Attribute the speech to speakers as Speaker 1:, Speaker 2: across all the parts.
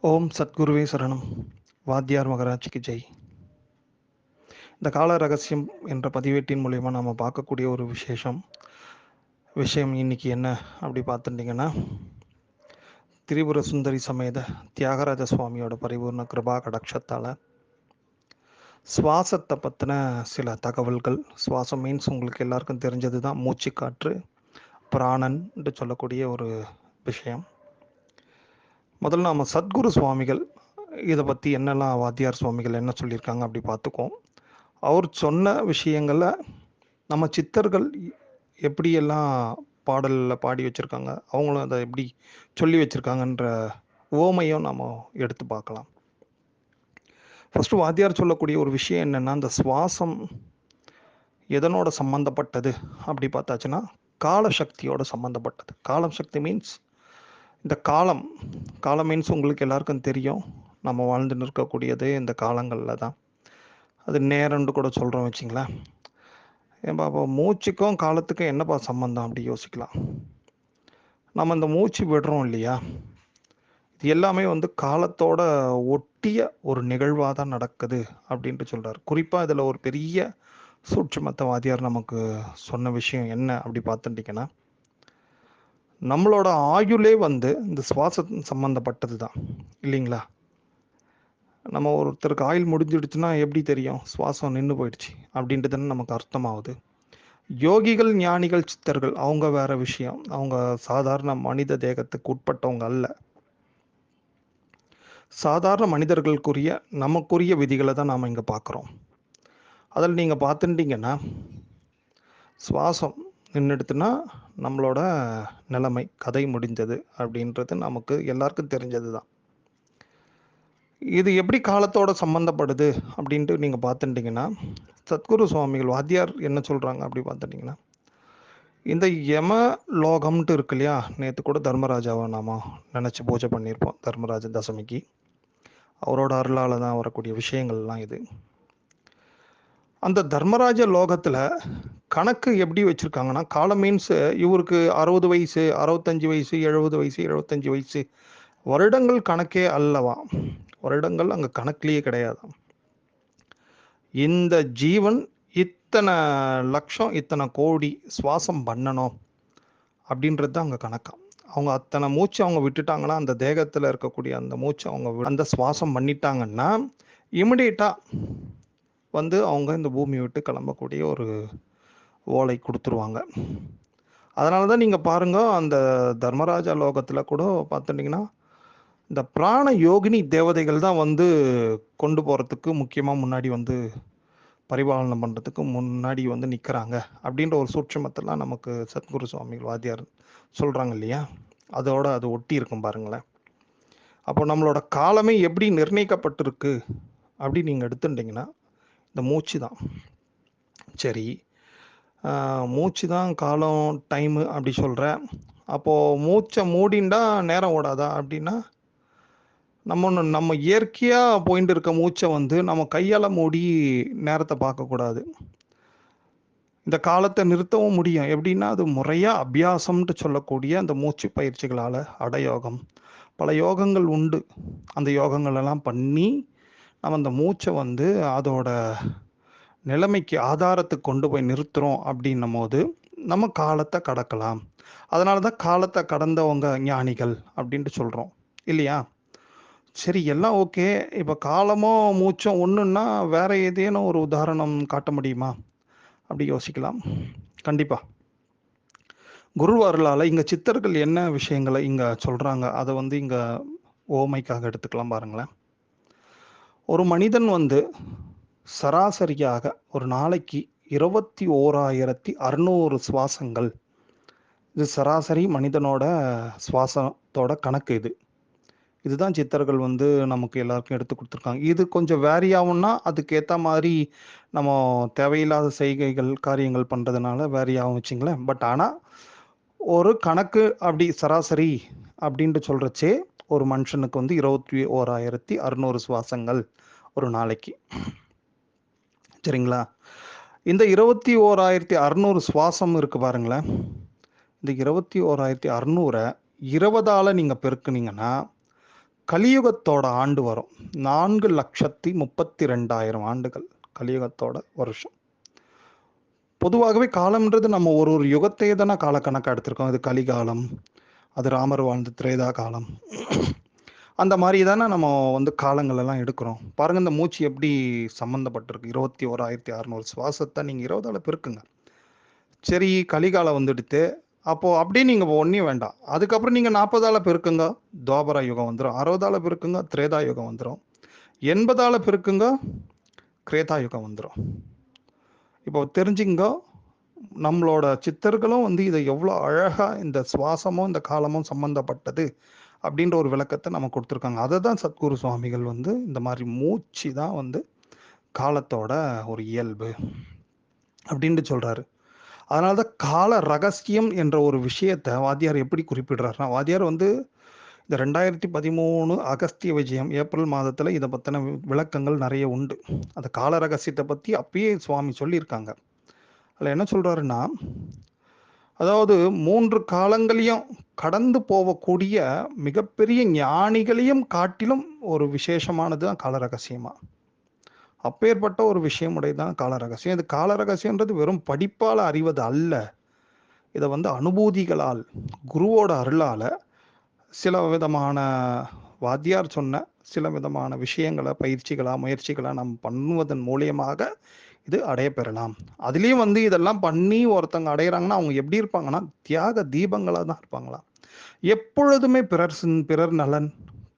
Speaker 1: ஓம் சத்குருவே சரணம். வாத்தியார் மகராஜிக்கு ஜெய். இந்த கால ரகசியம் என்ற பதிவேட்டின் மூலயமா நம்ம பார்க்கக்கூடிய ஒரு விசேஷம். விஷயம் இன்னைக்கு என்ன அப்படி பார்த்துட்டிங்கன்னா திரிபுர சுந்தரி சமேத தியாகராஜ சுவாமியோட பரிபூர்ண கிருபா கடக்ஷத்தால் சுவாசத்தை பற்றின சில தகவல்கள் சுவாசம் மீன்ஸ் உங்களுக்கு எல்லாருக்கும் தெரிஞ்சது தான் மூச்சு காற்று பிராணன்ட்டு சொல்லக்கூடிய ஒரு விஷயம். முதல்ல நாம் சத்குரு சுவாமிகள் இதை பற்றி என்னெல்லாம் வாத்தியார் சுவாமிகள் என்ன சொல்லியிருக்காங்க அப்படி பார்த்துக்குவோம். அவர் சொன்ன விஷயங்களை நம்ம சித்தர்கள் எப்படியெல்லாம் பாடலில் பாடி வச்சுருக்காங்க அவங்களும் அதை எப்படி சொல்லி வச்சுருக்காங்கன்ற ஓமையும் நம்ம எடுத்து பார்க்கலாம். ஃபஸ்ட்டு வாத்தியார் சொல்லக்கூடிய ஒரு விஷயம் என்னென்னா அந்த சுவாசம் எதனோட சம்மந்தப்பட்டது அப்படி பார்த்தாச்சுன்னா காலசக்தியோட சம்மந்தப்பட்டது காலம் சக்தி மீன்ஸ் இந்த காலம் காலம் மீன்ஸ் உங்களுக்கு எல்லாருக்கும் தெரியும். நம்ம வாழ்ந்துன்னு இருக்கக்கூடியது இந்த காலங்களில் தான். அது நேரம்னு கூட சொல்கிறோம் வச்சிங்களேன். ஏன்பா அப்போ மூச்சுக்கும் காலத்துக்கும் என்னப்பா சம்மந்தம் அப்படி யோசிக்கலாம். நம்ம இந்த மூச்சு விடுறோம் இல்லையா? இது எல்லாமே வந்து காலத்தோட ஒட்டிய ஒரு நிகழ்வாக தான் நடக்குது அப்படின்ட்டு சொல்கிறார் குறிப்பாக இதில் ஒரு பெரிய சூட்சமத்தவாதியார் நமக்கு சொன்ன விஷயம் என்ன அப்படி பார்த்துட்டிங்கன்னா நம்மளோட ஆயுளே வந்து இந்த சுவாச சம்மந்தப்பட்டது தான் இல்லைங்களா? நம்ம ஒருத்தருக்கு ஆயுள் முடிஞ்சிடுச்சுன்னா எப்படி தெரியும்? சுவாசம் நின்று போயிடுச்சு. அப்படின்ட்டு நமக்கு அர்த்தமாகுது. யோகிகள் ஞானிகள் சித்தர்கள் அவங்க வேற விஷயம். அவங்க சாதாரண மனித தேகத்துக்கு உட்பட்டவங்க அல்ல. சாதாரண மனிதர்களுக்குரிய நமக்குரிய விதிகளை தான் நாம் இங்கே பார்க்குறோம். அதில் நீங்கள் பார்த்துட்டிங்கன்னா சுவாசம் நின்றுடுத்துன்னா நம்மளோட நிலைமை கதை முடிந்தது அப்படின்றது நமக்கு எல்லாருக்கும் தெரிஞ்சது தான் இது எப்படி காலத்தோட சம்மந்தப்படுது அப்படின்ட்டு நீங்கள் பார்த்துட்டிங்கன்னா சத்குரு சுவாமிகள் வாத்தியார் என்ன சொல்கிறாங்க அப்படி பார்த்துட்டிங்கன்னா இந்த யம லோகம்ன்ட்டு இருக்கு இல்லையா நேற்று கூட தர்மராஜாவை நாம் நினச்சி பூஜை பண்ணியிருப்போம் தர்மராஜ தசமிக்கு. அவரோட அருளால் தான் வரக்கூடிய விஷயங்கள்லாம் இது. அந்த தர்மராஜ லோகத்தில் கணக்கு எப்படி வச்சுருக்காங்கன்னா காலம் மீன்ஸ் இவருக்கு அறுபது வயசு அறுபத்தஞ்சு வயசு எழுபது வயசு எழுபத்தஞ்சு வயசு. வருடங்கள் கணக்கே அல்லவா? வருடங்கள் அங்கே கணக்குலேயே கிடையாதாம் இந்த ஜீவன் இத்தனை லட்சம் இத்தனை கோடி சுவாசம் பண்ணணும் அப்படின்றது தான் அங்கே கணக்காம் அவங்க அத்தனை மூச்சு அவங்க விட்டுட்டாங்கன்னா அந்த தேகத்தில் இருக்கக்கூடிய அந்த மூச்சு அவங்க அந்த சுவாசம் பண்ணிட்டாங்கன்னா இமிடியேட்டாக வந்து அவங்க இந்த பூமி விட்டு கிளம்பக்கூடிய ஒரு ஓலை கொடுத்துருவாங்க. அதனால தான் நீங்கள் பாருங்கள் அந்த தர்மராஜா லோகத்தில் கூட பார்த்துட்டிங்கன்னா இந்த பிராண யோகினி தேவதைகள் தான் வந்து கொண்டு போகிறதுக்கு முக்கியமாக முன்னாடி வந்து பரிபாலனை பண்ணுறதுக்கு முன்னாடி வந்து நிற்கிறாங்க அப்படின்ற ஒரு சூட்சமத்தெல்லாம் நமக்கு சத்குரு சுவாமிகள் வாத்தியார் சொல்கிறாங்க இல்லையா? அதோட அது ஒட்டி இருக்கும் பாருங்களேன். அப்போ நம்மளோட காலமே எப்படி நிர்ணயிக்கப்பட்டிருக்கு? அப்படி நீங்கள் எடுத்துட்டிங்கன்னா இந்த மூச்சு தான். சரி. மூச்சு தான் காலம் டைமு அப்படி சொல்கிறேன் அப்போது மூச்சை மூடிண்டா நேரம் ஓடாதா? அப்படின்னா நம்ம நம்ம இயற்கையாக போயிட்டு இருக்க மூச்சை வந்து நம்ம கையால் மூடி நேரத்தை பார்க்கக்கூடாது இந்த காலத்தை நிறுத்தவும் முடியும். எப்படின்னா அது முறையாக அபியாசம்ன்ட்டு சொல்லக்கூடிய அந்த மூச்சு பயிற்சிகளால் அடயோகம். பல யோகங்கள் உண்டு. அந்த யோகங்கள் எல்லாம் பண்ணி நம்ம அந்த மூச்சை வந்து அதோட நிலைமைக்கு ஆதாரத்துக்கு கொண்டு போய் நிறுத்துகிறோம் அப்படின்னும் போது நம்ம காலத்தை கடக்கலாம். அதனால தான் காலத்தை கடந்தவங்க ஞானிகள் அப்படின்ட்டு சொல்கிறோம் இல்லையா? சரி எல்லாம் ஓகே. இப்போ காலமோ மூச்சம் ஒன்றுன்னா வேற ஏதேனும் ஒரு உதாரணம் காட்ட முடியுமா? அப்படி யோசிக்கலாம். கண்டிப்பாக குருவாரலால் இங்கே சித்தர்கள் என்ன விஷயங்களை இங்கே சொல்கிறாங்க அதை வந்து இங்கே ஓமைக்காக எடுத்துக்கலாம் பாருங்களேன். ஒரு மனிதன் வந்து சராசரியாக ஒரு நாளைக்கு இருபத்தி ஓராயிரத்தி அறுநூறு சுவாசங்கள். இது சராசரி மனிதனோட சுவாசத்தோட கணக்கு இது. இதுதான் சித்தர்கள் வந்து நமக்கு எல்லாருக்கும் எடுத்து கொடுத்துருக்காங்க. இது கொஞ்சம் வேரி ஆகும்னா அதுக்கு ஏற்ற மாதிரி நம்ம தேவையில்லாத செய்கைகள் காரியங்கள் பண்ணுறதுனால வேரி ஆகும் வச்சிங்களேன். பட் ஆனால் ஒரு கணக்கு அப்படி சராசரி அப்படின்ட்டு சொல்கிறச்சே ஒரு மனுஷனுக்கு வந்து இருபத்தி ஓராயிரத்தி அறுநூறு சுவாசங்கள் ஒரு நாளைக்கு. சரிங்களா? இந்த இருபத்தி ஓராயிரத்தி அறநூறு சுவாசம் இருக்கு பாருங்களேன். இந்த இருபத்தி ஓராயிரத்தி அறுநூறை இருபதால் நீங்கள் பெருக்குனீங்கன்னா கலியுகத்தோட ஆண்டு வரும். நான்கு லட்சத்தி முப்பத்தி ரெண்டாயிரம் ஆண்டுகள் கலியுகத்தோட வருஷம். பொதுவாகவே காலம்ன்றது நம்ம ஒரு ஒரு யுகத்தையே தானே காலக்கணக்காக எடுத்திருக்கோம். இது கலிகாலம் அது ராமர் வாழ்ந்த திரேதா காலம். அந்த மாதிரி தானே நம்ம வந்து காலங்கள் எல்லாம் எடுக்கிறோம். பாருங்கள் இந்த மூச்சு எப்படி சம்மந்தப்பட்டிருக்கு இருபத்தி ஓராயிரத்தி அறநூறு சுவாசத்தை நீங்கள் இருபதால் பெருக்குங்க. சரி கலிகாலம் வந்துடுத்து. அப்போது அப்படியே நீங்கள் ஒன்றையும் வேண்டாம். அதுக்கப்புறம் நீங்கள் நாற்பதால் பெருக்குங்க. துவாபரா யுகம் வந்துடும் அறுபதால பெருக்குங்க திரேதா யுகம் வந்துடும் எண்பதால பெருக்குங்க கிரேதா யுகம் வந்துடும் இப்போ தெரிஞ்சுங்க நம்மளோட சித்தர்களும் வந்து இதை எவ்வளோ அழகாக இந்த சுவாசமும் இந்த காலமும் சம்மந்தப்பட்டது அப்படின்ற ஒரு விளக்கத்தை நம்ம கொடுத்துருக்காங்க. அதை தான் சத்குரு சுவாமிகள் வந்து இந்த மாதிரி மூச்சு தான் வந்து காலத்தோட ஒரு இயல்பு அப்படின்ட்டு சொல்கிறாரு அதனால தான் கால ரகசியம் என்ற ஒரு விஷயத்தை வாத்தியார் எப்படி குறிப்பிடுறாருன்னா வாத்தியார் வந்து இந்த ரெண்டாயிரத்தி பதிமூணு அகஸ்திய விஜயம் ஏப்ரல் மாதத்தில் இதை பற்றின விளக்கங்கள் நிறைய உண்டு. அந்த கால ரகசியத்தை பற்றி அப்பயே சுவாமி சொல்லியிருக்காங்க. அதில் என்ன சொல்கிறாருன்னா அதாவது மூன்று காலங்களையும் கடந்து போகக்கூடிய மிகப்பெரிய ஞானிகளையும் காட்டிலும் ஒரு விசேஷமானது தான் கால ரகசியமா அப்பேற்பட்ட ஒரு விஷயம் உடையதான் கால ரகசியம் இது கால ரகசியன்றது வெறும் படிப்பால் அறிவது அல்ல. இதை வந்து அனுபூதிகளால் குருவோட அருளால் சில விதமான வாத்தியார் சொன்ன சில விதமான விஷயங்களை பயிற்சிகளாக முயற்சிகளாக நம்ம பண்ணுவதன் மூலியமாக இது அடைய பெறலாம். அதுலேயும் வந்து இதெல்லாம் பண்ணி ஒருத்தங்க அடையிறாங்கன்னா அவங்க எப்படி இருப்பாங்கன்னா தியாக தீபங்களாக தான் இருப்பாங்களாம். எப்பொழுதுமே பிறர் சின் பிறர் நலன்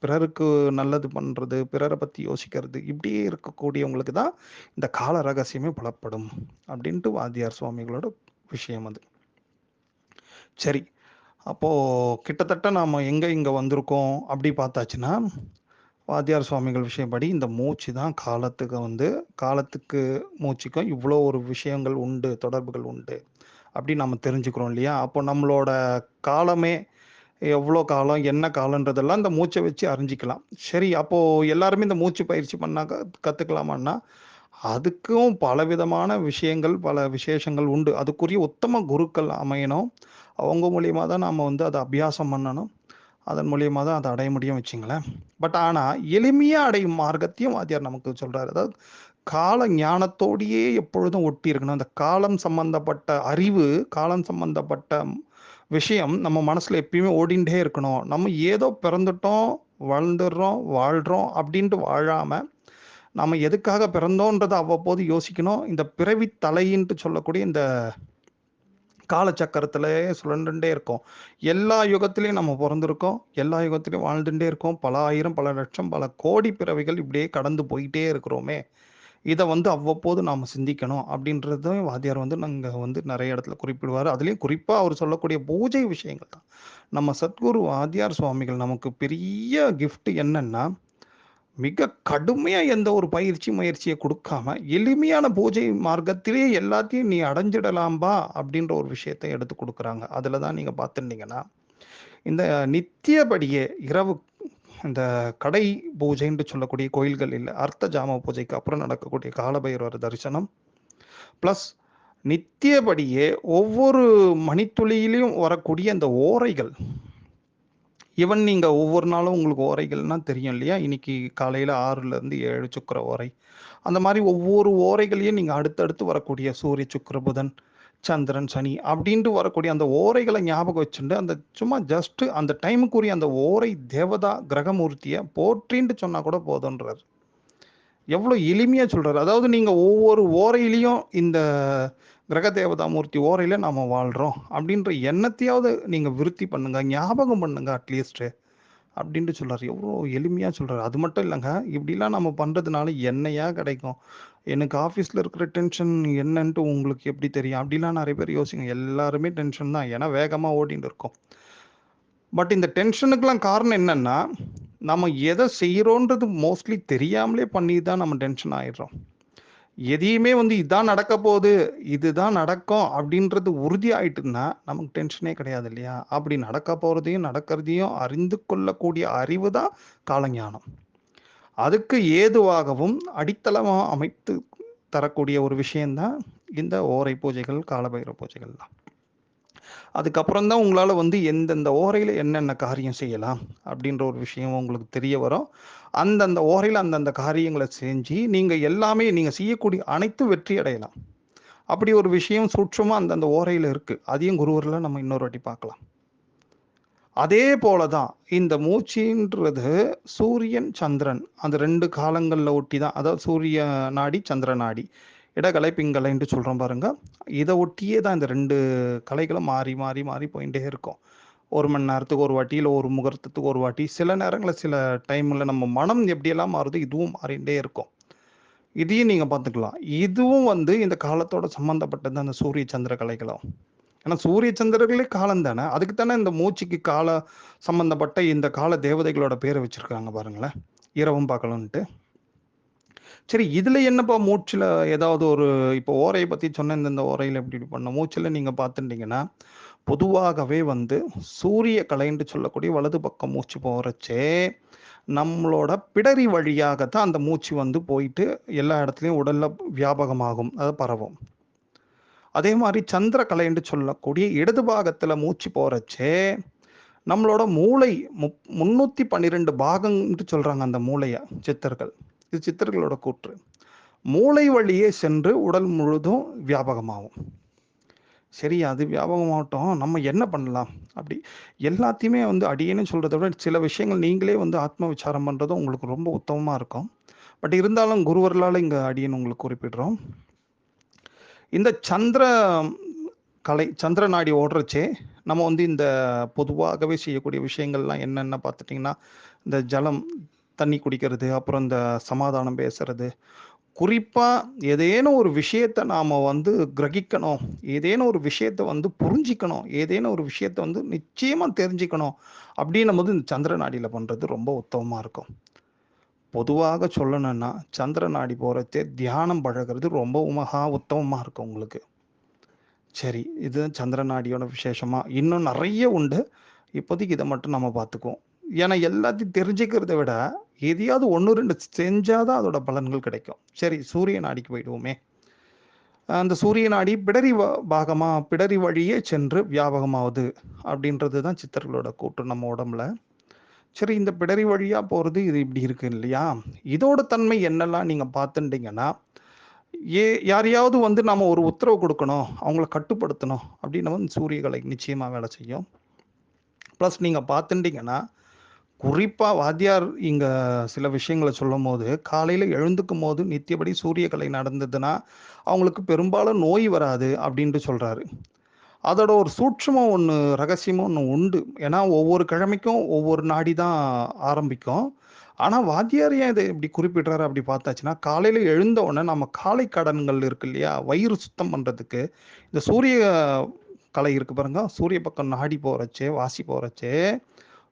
Speaker 1: பிறருக்கு நல்லது பண்ணுறது பிறரை பற்றி யோசிக்கிறது இப்படியே இருக்கக்கூடியவங்களுக்கு தான் இந்த கால ரகசியமே புலப்படும் அப்படின்ட்டு வாத்தியார் சுவாமிகளோட விஷயம் அது. சரி அப்போது கிட்டத்தட்ட நாம் எங்கே இங்கே வந்திருக்கோம் அப்படி பார்த்தாச்சுன்னா வாத்தியார் சுவாமிகள் விஷயப்படி இந்த மூச்சு தான் காலத்துக்கு வந்து காலத்துக்கு மூச்சுக்கும் இவ்வளோ ஒரு விஷயங்கள் உண்டு தொடர்புகள் உண்டு அப்படி நம்ம தெரிஞ்சுக்கிறோம் இல்லையா? அப்போ நம்மளோட காலமே எவ்வளோ காலம் என்ன காலன்றதெல்லாம் இந்த மூச்சை வச்சு அறிஞ்சிக்கலாம். சரி அப்போது எல்லாருமே இந்த மூச்சு பயிற்சி பண்ணாக்க கற்றுக்கலாமான்னா அதுக்கும் பலவிதமான விஷயங்கள் பல விசேஷங்கள் உண்டு. அதுக்குரிய உத்தம குருக்கள் அமையணும். அவங்க மூலியமாக தான் நாம் வந்து அதை அபியாசம் பண்ணணும். அதன் மூலியமாக தான் அதை அடைய முடியும் வச்சுங்களேன். பட் ஆனால் எளிமையாக அடையும் மார்க்கத்தையும் வாத்தியார் நமக்கு சொல்கிறார் அதாவது கால ஞானத்தோடையே எப்பொழுதும் ஒட்டி இருக்கணும். அந்த காலம் சம்பந்தப்பட்ட அறிவு காலம் சம்பந்தப்பட்ட விஷயம் நம்ம மனசில் எப்பயுமே ஓடிண்டே இருக்கணும். நம்ம ஏதோ பிறந்துட்டோம் வளர்ந்துடுறோம் வாழ்கிறோம் அப்படின்ட்டு வாழாமல் நம்ம எதுக்காக பிறந்தோன்றதை அவ்வப்போது யோசிக்கணும். இந்த பிறவி தலையின்ட்டு சொல்லக்கூடிய இந்த காலச்சக்கரத்திலே சுழண்டுண்டே இருக்கோம். எல்லா யுகத்திலையும் நம்ம பிறந்திருக்கோம். எல்லா யுகத்திலையும் வாழ்ந்துட்டே இருக்கோம். பல ஆயிரம் பல லட்சம் பல கோடி பிறவைகள் இப்படியே கடந்து போயிட்டே இருக்கிறோமே. இதை வந்து அவ்வப்போது நாம் சிந்திக்கணும் அப்படின்றதும் வாத்தியார் வந்து நாங்கள் வந்து நிறைய இடத்துல குறிப்பிடுவார். அதுலேயும் குறிப்பாக அவர் சொல்லக்கூடிய பூஜை விஷயங்கள் தான். நம்ம சத்குரு வாத்தியார் சுவாமிகள் நமக்கு பெரிய கிஃப்ட் என்னன்னா மிக கடுமையாக எந்த ஒரு பயிற்சி முயற்சியை கொடுக்காம எளிமையான பூஜை மார்க்கத்திலே எல்லாத்தையும் நீ அடைஞ்சிடலாம்பா அப்படின்ற ஒரு விஷயத்தை எடுத்து கொடுக்குறாங்க. அதில் தான் நீங்கள் பார்த்துருந்தீங்கன்னா இந்த நித்தியபடியே இரவு இந்த கடை பூஜைன்னு சொல்லக்கூடிய கோயில்கள் இல்லை அர்த்த ஜாம பூஜைக்கு அப்புறம் நடக்கக்கூடிய காலபைரவர் தரிசனம் ப்ளஸ் நித்தியபடியே ஒவ்வொரு மணித்துளியிலையும் வரக்கூடிய அந்த ஓரைகள் ஈவன் நீங்கள் ஒவ்வொரு நாளும் உங்களுக்கு ஓரைகள்னா தெரியும் இல்லையா? இன்னைக்கு காலையில் ஆறுலேருந்து ஏழு சுக்கர ஓரை. அந்த மாதிரி ஒவ்வொரு ஓரைகளையும் நீங்கள் அடுத்தடுத்து வரக்கூடிய சூரிய சுக்கர புதன் சந்திரன் சனி அப்படின்ட்டு வரக்கூடிய அந்த ஓரைகளை ஞாபகம் வச்சுட்டு அந்த சும்மா ஜஸ்ட்டு அந்த டைமுக்குரிய அந்த ஓரை தேவதா கிரகமூர்த்தியை போற்றின்ட்டு சொன்னால் கூட போதுன்றார் எவ்வளோ எளிமையாக சொல்கிறார் அதாவது நீங்கள் ஒவ்வொரு ஓரையிலையும் இந்த கிரக தேவதா மூர்த்தி ஓரையில நாம வாழ்கிறோம் அப்படின்ற எண்ணத்தையாவது நீங்கள் விருத்தி பண்ணுங்க ஞாபகம் பண்ணுங்க அட்லீஸ்ட்டு அப்படின்ட்டு சொல்கிறார் எவ்வளோ எளிமையாக சொல்கிறார் அது மட்டும் இல்லைங்க. இப்படிலாம் நம்ம பண்ணுறதுனால என்னையா கிடைக்கும். எனக்கு ஆஃபீஸில் இருக்கிற டென்ஷன் என்னன்ட்டு உங்களுக்கு எப்படி தெரியும்? அப்படிலாம் நிறைய பேர் யோசிங்க. எல்லாருமே டென்ஷன் தான். ஏன்னா வேகமாக ஓடிட்டு இருக்கோம். பட் இந்த டென்ஷனுக்கெலாம் காரணம் என்னன்னா நம்ம எதை செய்கிறோன்றது மோஸ்ட்லி தெரியாமலே பண்ணி தான் நம்ம டென்ஷன் ஆயிடுறோம். எதையுமே வந்து இதான் நடக்க போகுது இதுதான் நடக்கும் அப்படின்றது உறுதி ஆயிட்டுன்னா நமக்கு டென்ஷனே கிடையாது இல்லையா? அப்படி நடக்க போகிறதையும் நடக்கிறதையும் அறிந்து கொள்ளக்கூடிய அறிவு தான் காலஞானம். அதுக்கு ஏதுவாகவும் அடித்தளமாக அமைத்து தரக்கூடிய ஒரு விஷயம்தான் இந்த ஓரை பூஜைகள் காலபைர பூஜைகள் தான் அதுக்கப்புறம் தான் உங்களால் வந்து எந்தெந்த ஓரையில் என்னென்ன காரியம் செய்யலாம் அப்படின்ற ஒரு விஷயம் உங்களுக்கு தெரிய வரும். அந்தந்த ஓரையில் அந்தந்த காரியங்களை செஞ்சு நீங்கள் எல்லாமே நீங்கள் செய்யக்கூடிய அனைத்து வெற்றி அடையலாம். அப்படி ஒரு விஷயம் சூட்சமாக அந்தந்த ஓரையில் இருக்குது அதையும் குருவரில் நம்ம இன்னொரு வாட்டி பார்க்கலாம். அதே போல தான் இந்த மூச்சுன்றது சூரியன் சந்திரன். அந்த ரெண்டு காலங்களில் ஒட்டி தான் அதாவது சூரிய நாடி சந்திர நாடி இடகலை என்று சொல்கிறோம் பாருங்கள் இதை ஒட்டியே தான் இந்த ரெண்டு கலைகளும் மாறி மாறி மாறி போயிட்டே இருக்கும். ஒரு மணி நேரத்துக்கு ஒரு வாட்டி இல்லை ஒரு முகூர்த்தத்துக்கு ஒரு வாட்டி சில நேரங்களில் சில டைமில் நம்ம மனம் எப்படியெல்லாம் மாறுது இதுவும் மாறிண்டே இருக்கும். இதையும் நீங்கள் பார்த்துக்கலாம். இதுவும் வந்து இந்த காலத்தோட சம்மந்தப்பட்டது அந்த சூரிய சந்திர கலைகளும். ஏன்னா சூரிய சந்திரர்களே காலம் தானே. அதுக்கு தானே இந்த மூச்சுக்கு கால சம்மந்தப்பட்ட இந்த கால தேவதைகளோட பேரை வச்சுருக்காங்க பாருங்களேன். இரவும் பார்க்கலான்ட்டு சரி இதுல என்னப்பா மூச்சுல ஏதாவது ஒரு இப்போ ஓரையை பத்தி சொன்ன இந்த ஓரையில் எப்படி இப்படி பண்ண மூச்சுல நீங்க பார்த்துட்டீங்கன்னா பொதுவாகவே வந்து சூரிய கலைன்னு சொல்லக்கூடிய வலது பக்கம் மூச்சு போகிறச்சே நம்மளோட பிடரி வழியாகத்தான் அந்த மூச்சு வந்து போயிட்டு எல்லா இடத்துலையும் உடல்ல வியாபகமாகும் அது பரவும். அதே மாதிரி சந்திர கலைன்னு சொல்லக்கூடிய இடது பாகத்துல மூச்சு போறச்சே நம்மளோட மூளை முப் முன்னூத்தி பன்னிரெண்டு பாகம்னு சொல்றாங்க அந்த மூளைய சித்தர்கள். இது சித்தர்களோட கூற்று. மூளை வழியே சென்று உடல் முழுதும் வியாபகமாகும். சரி அது வியாபகமாகட்டும். நம்ம என்ன பண்ணலாம்? அப்படி எல்லாத்தையுமே வந்து அடியேன்னு சொல்கிறத விட சில விஷயங்கள் நீங்களே வந்து ஆத்ம விசாரம் பண்ணுறதும் உங்களுக்கு ரொம்ப உத்தமமாக இருக்கும். பட் இருந்தாலும் குருவர்களால் இங்கே அடியேன்னு உங்களுக்கு குறிப்பிடுறோம். இந்த சந்திர கலை சந்திர நாடி ஓடுறச்சே நம்ம வந்து இந்த பொதுவாகவே செய்யக்கூடிய விஷயங்கள்லாம் என்னென்ன பார்த்துட்டிங்கன்னா இந்த ஜலம் தண்ணி குடிக்கிறது அப்புறம் இந்த சமாதானம் பேசுறது. குறிப்பாக ஏதேனும் ஒரு விஷயத்தை நாம் வந்து கிரகிக்கணும் ஏதேனும் ஒரு விஷயத்தை வந்து புரிஞ்சிக்கணும் ஏதேனும் ஒரு விஷயத்தை வந்து நிச்சயமாக தெரிஞ்சுக்கணும் அப்படின்னும் போது இந்த சந்திர நாடியில் பண்ணுறது ரொம்ப உத்தமமாக இருக்கும். பொதுவாக சொல்லணும்னா சந்திர நாடி போகிறதே தியானம் பழகிறது ரொம்ப மகா உத்தமமாக இருக்கும் உங்களுக்கு. சரி இது சந்திர நாடியோட விசேஷமாக இன்னும் நிறைய உண்டு. இப்போதைக்கு இதை மட்டும் நம்ம பார்த்துக்குவோம். ஏன்னா எல்லாத்தையும் தெரிஞ்சுக்கிறத விட எதையாவது ஒன்று ரெண்டு செஞ்சாதான் அதோட பலன்கள் கிடைக்கும். சரி சூரிய நாடிக்கு போயிடுவோமே. அந்த சூரிய நாடி பிடரி வ- பிடரி வழியே சென்று வியாபகமாகுது அப்படின்றது தான் சித்தர்களோட கூட்டு நம்ம உடம்புல. சரி இந்த பிடரி வழியாக போகிறது இது இப்படி இருக்கு இல்லையா? இதோட தன்மை என்னெல்லாம் நீங்கள் பார்த்துட்டீங்கன்னா ஏ யாரையாவது வந்து நாம் ஒரு உத்தரவு கொடுக்கணும் அவங்கள கட்டுப்படுத்தணும் அப்படின்னு வந்து சூரியகலை நிச்சயமாக வேலை செய்யும். ப்ளஸ் நீங்கள் பார்த்துட்டீங்கன்னா குறிப்பாக வாத்தியார் இங்கே சில விஷயங்களை சொல்லும் போது காலையில் எழுந்துக்கும் போது நித்தியபடி சூரியகலை நடந்ததுன்னா அவங்களுக்கு பெரும்பாலும் நோய் வராது அப்படின்ட்டு சொல்கிறாரு அதோட ஒரு சூட்சமும் ஒன்று ரகசியமும் ஒன்று உண்டு. ஏன்னா ஒவ்வொரு கிழமைக்கும் ஒவ்வொரு நாடி தான் ஆரம்பிக்கும். ஆனால் வாத்தியார் ஏன் இதை இப்படி குறிப்பிடுறாரு அப்படி பார்த்தாச்சுன்னா காலையில் எழுந்த உடனே நம்ம காலை கடன்கள் இருக்கு இல்லையா வயிறு சுத்தம் பண்ணுறதுக்கு இந்த சூரிய கலை இருக்கு பாருங்க சூரிய பக்கம் நாடி போகிறச்சே வாசி போகிறச்சே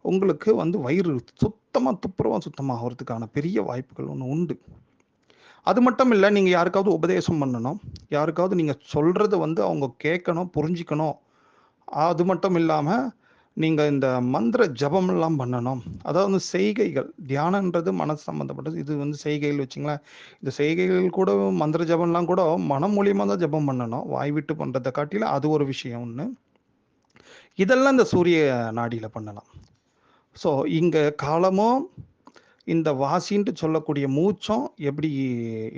Speaker 1: உங்களுக்கு வந்து வயிறு சுத்தமாக துப்புரவாக சுத்தமாகிறதுக்கான பெரிய வாய்ப்புகள் ஒன்று உண்டு. அது மட்டும் இல்லை நீங்கள் யாருக்காவது உபதேசம் பண்ணணும். யாருக்காவது நீங்கள் சொல்கிறத வந்து அவங்க கேட்கணும் புரிஞ்சிக்கணும். அது மட்டும் இல்லாமல் நீங்கள் இந்த மந்திர ஜபம்லாம் பண்ணணும். அதாவது வந்து செய்கைகள் தியானன்றது மனசு சம்மந்தப்பட்டது இது வந்து செய்கைகள் வச்சுங்களேன். இந்த செய்கைகள் கூட மந்திர ஜபம்லாம் கூட மனம் மூலியமாக தான் ஜபம் பண்ணணும். வாய் விட்டு பண்ணுறதை காட்டில அது ஒரு விஷயம் ஒன்று இதெல்லாம் இந்த சூரிய நாடியில் பண்ணலாம். ஸோ இங்கே காலமும் இந்த வாசின்ட்டு சொல்லக்கூடிய மூச்சும் எப்படி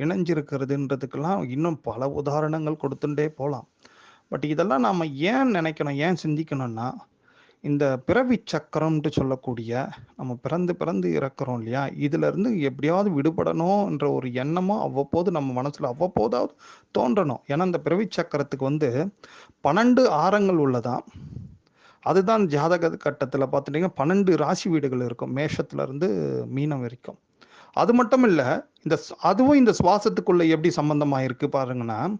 Speaker 1: இணைஞ்சிருக்கிறதுன்றதுக்கெல்லாம் இன்னும் பல உதாரணங்கள் கொடுத்துட்டே போகலாம் பட் இதெல்லாம் நாம் ஏன் நினைக்கணும் ஏன் சிந்திக்கணும்னா இந்த பிறவி சக்கரம்ட்டு சொல்லக்கூடிய நம்ம பிறந்து பிறந்து இறக்குறோம் இல்லையா? இதுலேருந்து எப்படியாவது விடுபடணும்ன்ற ஒரு எண்ணமும் அவ்வப்போது நம்ம மனசில் அவ்வப்போதாவது தோன்றணும். ஏன்னா இந்த பிறவி சக்கரத்துக்கு வந்து பன்னெண்டு ஆரங்கள் உள்ளதாம். அதுதான் ஜாதக கட்டத்தில் பார்த்துட்டீங்கன்னா பன்னெண்டு ராசி வீடுகள் இருக்கும். மேஷத்துலேருந்து மீனம் வரைக்கும். அது மட்டும் இல்லை இந்த ஸ்- அதுவும் இந்த சுவாசத்துக்குள்ளே எப்படி சம்மந்தமாக இருக்குது பாருங்கன்னா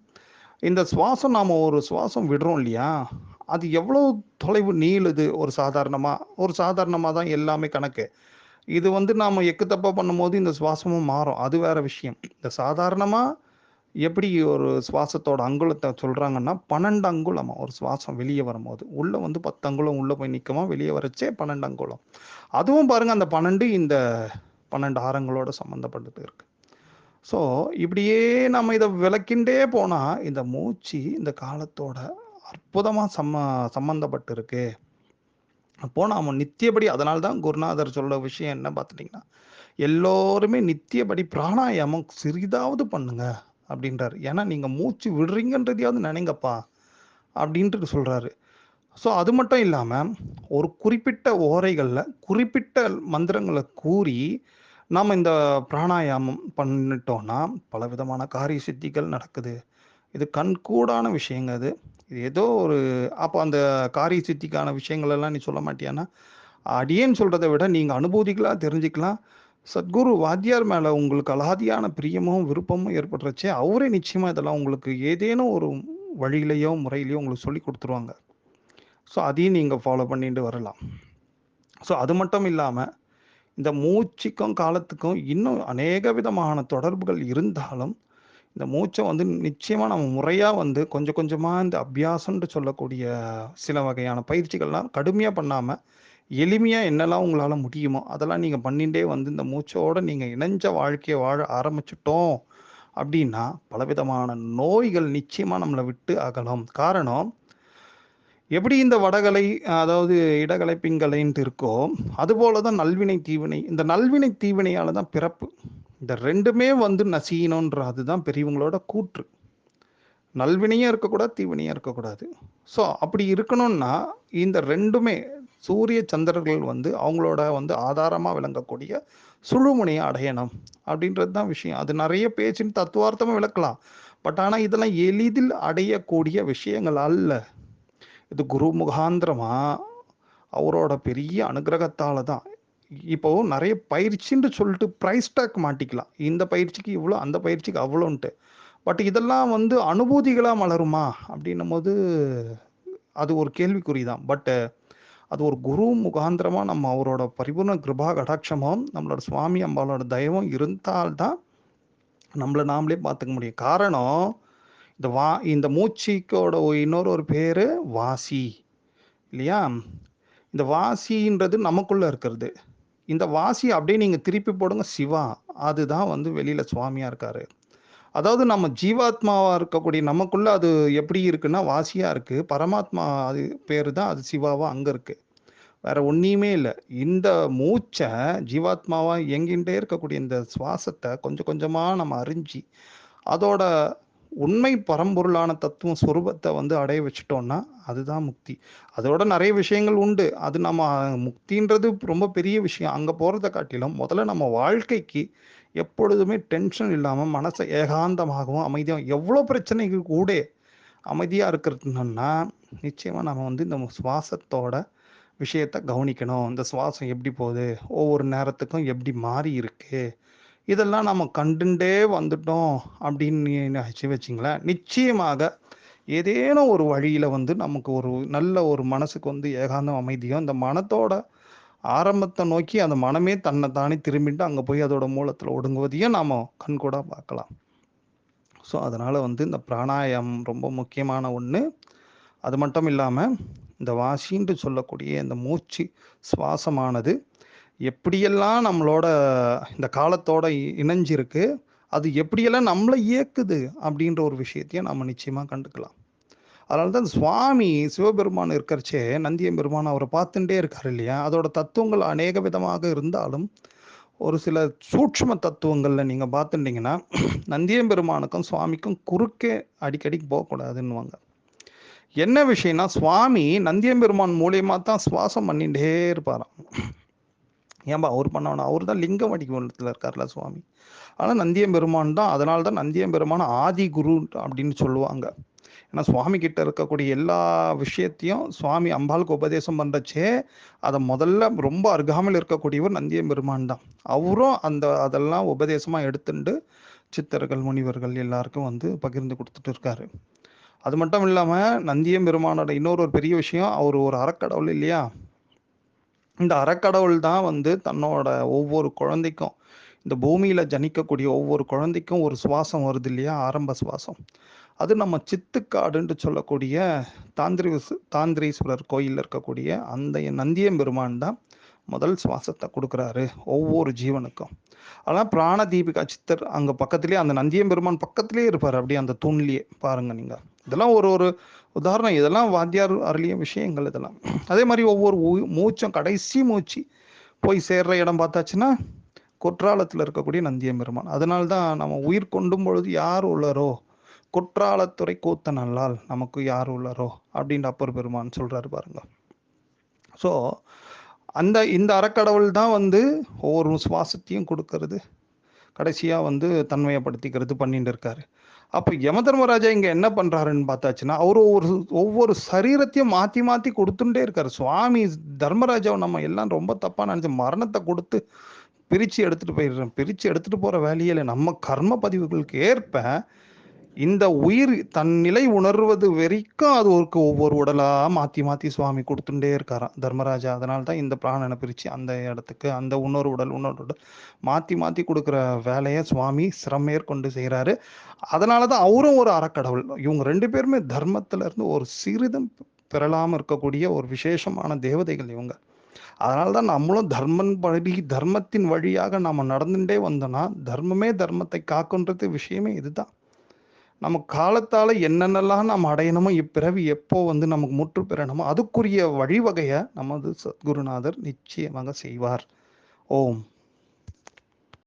Speaker 1: இந்த சுவாசம் நாம் ஒரு சுவாசம் விடுறோம் இல்லையா? அது எவ்வளவு தொலைவு நீளுது? ஒரு சாதாரணமாக ஒரு சாதாரணமாக தான் எல்லாமே கணக்கு. இது வந்து நாம் எக்கு தப்பாக பண்ணும்போது இந்த சுவாசமும் மாறும். அது வேற விஷயம். இந்த சாதாரணமாக எப்படி ஒரு சுவாசத்தோட அங்குலத்தை சொல்கிறாங்கன்னா பன்னெண்டு அங்குலமா ஒரு சுவாசம் வெளியே வரும்போது. உள்ளே வந்து பத்து அங்குலம் உள்ளே போய் நிற்குமா வெளியே வரச்சே பன்னெண்டு அங்குலம். அதுவும் பாருங்கள் அந்த பன்னெண்டு இந்த பன்னெண்டு ஆரங்களோட சம்மந்தப்பட்டது இருக்கு. ஸோ இப்படியே நம்ம இதை விளக்கிண்டே போனால் இந்த மூச்சு இந்த காலத்தோட அற்புதமாக சம்ம சம்மந்தப்பட்டு இருக்கு போனால் அவன் நித்தியபடி அதனால தான் குருநாதர் சொல்ல விஷயம் என்ன பார்த்துட்டிங்கன்னா எல்லோருமே நித்தியபடி பிராணாயாமம் சிறிதாவது பண்ணுங்க. அப்படின்றாரு. ஏன்னா நீங்கள் மூச்சு விடுறீங்கன்றதையாவது நினைங்கப்பா அப்படின்ட்டு சொல்கிறாரு ஸோ அது மட்டும் இல்லாமல் ஒரு குறிப்பிட்ட ஓரைகளில் குறிப்பிட்ட மந்திரங்களை கூறி நாம் இந்த பிராணாயாமம் பண்ணிட்டோம்னா பலவிதமான காரிய சித்திகள் நடக்குது. இது கண்கூடான விஷயங்க அது. இது ஏதோ ஒரு அப்போ அந்த காரிய சித்திக்கான விஷயங்கள் எல்லாம் நீ சொல்ல மாட்டியான்னா அடியேன்னு சொல்கிறத விட நீங்கள் அனுபூதிகளாக தெரிஞ்சுக்கலாம். சத்குரு வாத்தியார் மேலே உங்களுக்கு அலாதியான பிரியமும் விருப்பமும் ஏற்படுறச்சே அவரே நிச்சயமாக இதெல்லாம் உங்களுக்கு ஏதேனும் ஒரு வழியிலையோ முறையிலையோ உங்களுக்கு சொல்லி கொடுத்துருவாங்க. ஸோ அதையும் நீங்கள் ஃபாலோ பண்ணிட்டு வரலாம். ஸோ அது மட்டும் இல்லாமல் இந்த மூச்சுக்கும் காலத்துக்கும் இன்னும் அநேக விதமான தொடர்புகள் இருந்தாலும் இந்த மூச்சை வந்து நிச்சயமாக நம்ம முறையாக வந்து கொஞ்சம் கொஞ்சமாக இந்த அபியாசம்னு சொல்லக்கூடிய சில வகையான பயிற்சிகள்லாம் கடுமையாக பண்ணாமல் எளிமையாக என்னெல்லாம் உங்களால் முடியுமோ அதெல்லாம் நீங்கள் பண்ணிகிட்டே வந்து இந்த மூச்சோடு நீங்கள் இணைஞ்ச வாழ்க்கையை வாழ ஆரம்பிச்சிட்டோம் அப்படின்னா பலவிதமான நோய்கள் நிச்சயமாக நம்மளை விட்டு அகலும். காரணம் எப்படி இந்த வடகலை அதாவது இடகலை பிங்கலைன்ட்டு இருக்கோ அதுபோல தான் நல்வினை தீவினை. இந்த நல்வினை தீவினையால் தான் பிறப்பு. இந்த ரெண்டுமே வந்து நசீனன்ற அதுதான் பெரியவங்களோட கூற்று. நல்வினையும் இருக்கக்கூடாது தீவினையும் இருக்கக்கூடாது. ஸோ அப்படி இருக்கணும்னா இந்த ரெண்டுமே சூரிய சந்திரர்கள் வந்து அவங்களோட வந்து ஆதாரமாக விளங்கக்கூடிய சுழுமுனையை அடையணும். அப்படின்றது தான் விஷயம். அது நிறைய பேச்சின் தத்துவார்த்தமாக விளக்கலாம். பட் ஆனால் இதெல்லாம் எளிதில் அடையக்கூடிய விஷயங்கள் அல்ல. இது குரு முகாந்திரமாக அவரோட பெரிய அனுகிரகத்தால் தான். இப்போ நிறைய பயிற்சின்னு சொல்லிட்டு ப்ரைஸ் டேக் மாட்டிக்கலாம். இந்த பயிற்சிக்கு இவ்வளோ அந்த பயிற்சிக்கு அவ்வளோன்ட்டு. பட் இதெல்லாம் வந்து அனுபூதிகளாக மலருமா? அப்படின்னும் போது அது ஒரு கேள்விக்குறி தான். பட்டு அது ஒரு குரு முகாந்திரமாக நம்ம அவரோட பரிபூர்ண கிருபா கடாட்சமும் நம்மளோட சுவாமி அம்பாலோட தயவும் இருந்தால்தான் நம்மளை நாமளே பார்த்துக்க முடியும். காரணம் இந்த வா இந்த மூச்சிக்கோட இன்னொரு ஒரு பேர் வாசி இல்லையா? இந்த வாசின்றது நமக்குள்ளே இருக்கிறது. இந்த வாசி அப்படியே நீங்கள் திருப்பி போடுங்க சிவா. அதுதான் வந்து வெளியில் சுவாமியாக இருக்காரு. அதாவது நம்ம ஜீவாத்மாவாக இருக்கக்கூடிய நமக்குள்ள அது எப்படி இருக்குன்னா வாசியாக இருக்குது பரமாத்மா அது பேர் தான் அது சிவாவாக அங்கே இருக்குது வேற ஒன்றையுமே இல்லை. இந்த மூச்சை ஜீவாத்மாவாக எங்கிட்டே இருக்கக்கூடிய இந்த சுவாசத்தை கொஞ்சம் கொஞ்சமாக நம்ம அறிஞ்சு அதோட உண்மை பரம்பொருளான தத்துவம் சொரூபத்தை வந்து அடைய வச்சுட்டோம்னா அதுதான் முக்தி. அதோட நிறைய விஷயங்கள் உண்டு. அது நம்ம முக்தின்றது ரொம்ப பெரிய விஷயம். அங்கே போகிறத காட்டிலும் முதல்ல நம்ம வாழ்க்கைக்கு எப்பொழுதுமே டென்ஷன் இல்லாமல் மனசை ஏகாந்தமாகவும் அமைதியாகவும் எவ்வளோ பிரச்சனைகள் கூட அமைதியாக இருக்கிறதுனா நிச்சயமாக நம்ம வந்து இந்த சுவாசத்தோட விஷயத்தை கவனிக்கணும். இந்த சுவாசம் எப்படி போகுது? ஒவ்வொரு நேரத்துக்கும் எப்படி மாறி இருக்கு? இதெல்லாம் நம்ம கண்டுண்டே வந்துட்டோம் அப்படின்னு வச்சு வச்சிங்களேன். நிச்சயமாக ஏதேனும் ஒரு வழியில் வந்து நமக்கு ஒரு நல்ல ஒரு மனசுக்கு வந்து ஏகாந்தம் அமைதியும் இந்த மனத்தோட ஆரம்பத்தை நோக்கி அந்த மனமே தன்னை தானே திரும்பிட்டு அங்கே போய் அதோட மூலத்தில் ஒடுங்குவதையும் நாம் கண்கூட பார்க்கலாம். ஸோ அதனால் வந்து இந்த பிராணாயம் ரொம்ப முக்கியமான ஒன்று அது மட்டும் இல்லாமல் இந்த வாசின்ட்டு சொல்லக்கூடிய இந்த மூச்சு சுவாசமானது எப்படியெல்லாம் நம்மளோட இந்த காலத்தோட இணைஞ்சிருக்கு அது எப்படியெல்லாம் நம்மளை இயக்குது அப்படின்ற ஒரு விஷயத்தையும் நம்ம நிச்சயமாக கண்டுக்கலாம். அதனால தான் சுவாமி சிவபெருமான் இருக்கிறச்சே நந்தியம் பெருமான் அவரை பார்த்துட்டே இருக்கார் இல்லையா? அதோட தத்துவங்கள் அநேக விதமாக இருந்தாலும் ஒரு சில சூட்சம தத்துவங்களில் நீங்கள் பார்த்துட்டீங்கன்னா நந்தியம் பெருமானுக்கும் சுவாமிக்கும் குறுக்கே அடிக்கடி போகக்கூடாதுன்னுவாங்க. என்ன விஷயம்னா சுவாமி நந்தியம்பெருமான் மூலியமாக தான் சுவாசம் பண்ணிகிட்டே இருப்பாராம். ஏன்பா அவர் பண்ணவனா? அவர் தான் லிங்க வடிவத்தில் இருக்கார்ல சுவாமி. ஆனால் நந்தியம்பெருமான் தான் அதனால தான் நந்தியம்பெருமான் ஆதி குரு அப்படின்னு சொல்லுவாங்க. ஏன்னா சுவாமி கிட்ட இருக்கக்கூடிய எல்லா விஷயத்தையும் சுவாமி அம்பாளுக்கு உபதேசம் பண்ணுறச்சே அதை முதல்ல ரொம்ப அருகாமல் இருக்கக்கூடியவர் நந்தியம்பெருமான் தான். அவரும் அந்த அதெல்லாம் உபதேசமாக எடுத்துட்டு சித்தர்கள் முனிவர்கள் எல்லாருக்கும் வந்து பகிர்ந்து கொடுத்துட்டு இருக்காரு. அது மட்டும் இல்லாமல் நந்தியம் பெருமானோட இன்னொரு ஒரு பெரிய விஷயம் அவர் ஒரு அறக்கடவுள் இல்லையா? இந்த அறக்கடவுள் தான் வந்து தன்னோட ஒவ்வொரு குழந்தைக்கும் இந்த பூமியில் ஜனிக்கக்கூடிய ஒவ்வொரு குழந்தைக்கும் ஒரு சுவாசம் வருது இல்லையா? ஆரம்ப சுவாசம். அது நம்ம சித்துக்காடுன்ட்டு சொல்லக்கூடிய தாந்திரி தாந்திரீஸ்வரர் கோயிலில் இருக்கக்கூடிய அந்த நந்தியம் பெருமான் தான் முதல் சுவாசத்தை கொடுக்குறாரு ஒவ்வொரு ஜீவனுக்கும். ஆனால் பிராண தீபிகா சித்தர் அங்கே பக்கத்துலேயே அந்த நந்தியம் பெருமான் பக்கத்துலேயே இருப்பார் அப்படியே அந்த தூண்லேயே. பாருங்கள் நீங்கள் இதெல்லாம் ஒரு ஒரு உதாரணம். இதெல்லாம் வாத்தியார் அருளிய விஷயங்கள் இதெல்லாம். அதே மாதிரி ஒவ்வொரு உ- மூச்சும் கடைசி மூச்சு போய் சேர்ற இடம் பார்த்தாச்சுன்னா குற்றாலத்தில் இருக்கக்கூடிய நந்தியம் பெருமான். அதனால தான் நம்ம உயிர் கொண்டும் பொழுது யார் உள்ளரோ குற்றாலத்துறை கூத்த நல்லால் நமக்கு யார் உள்ளரோ அப்படின்ற அப்பர் பெருமான் சொல்றாரு பாருங்க. ஸோ அந்த இந்த அறக்கடவுள் தான் வந்து ஒவ்வொரு சுவாசத்தையும் கொடுக்கறது. கடைசியாக வந்து தன்மையப்படுத்திக்கிறது பண்ணிட்டு இருக்காரு. அப்போ யம தர்மராஜா இங்கே என்ன பண்ணுறாருன்னு பார்த்தாச்சுன்னா அவர் ஒவ்வொரு ஒவ்வொரு சரீரத்தையும் மாற்றி மாற்றி கொடுத்துட்டே இருக்காரு. சுவாமி தர்மராஜாவை நம்ம எல்லாம் ரொம்ப தப்பாக நினச்ச மரணத்தை கொடுத்து பிரித்து எடுத்துகிட்டு போயிடுறோம். பிரித்து எடுத்துகிட்டு போகிற வேலையில் நம்ம கர்ம பதிவுகளுக்கு ஏற்ப இந்த உயிர் தன் நிலை உணர்வது வரைக்கும் அது ஒரு ஒவ்வொரு உடலாக மாற்றி மாற்றி சுவாமி கொடுத்துட்டே இருக்காராம் தர்மராஜா. அதனால தான் இந்த பிராணனை பிரித்து அந்த இடத்துக்கு அந்த இன்னொரு உடல் இன்னொரு உடல் மாற்றி மாற்றி கொடுக்குற வேலையை சுவாமி சிரமேற்கொண்டு செய்கிறாரு அதனால தான் அவரும் ஒரு அறக்கடவுள். இவங்க ரெண்டு பேருமே தர்மத்துல இருந்து ஒரு சிறிதும் பெறலாமல் இருக்கக்கூடிய ஒரு விசேஷமான தேவதைகள் இவங்க. அதனால தான் நம்மளும் தர்மன் படி தர்மத்தின் வழியாக நம்ம நடந்துட்டே வந்தோம்னா தர்மமே தர்மத்தை காக்குன்றது விஷயமே இதுதான். நம்ம காலத்தால் என்னென்னலாம் நாம் அடையணுமோ இப்பிறவி எப்போ வந்து நமக்கு முற்று பெறணுமோ அதுக்குரிய வழிவகையை நமது சத்குருநாதர் நிச்சயமாக செய்வார். ஓம்.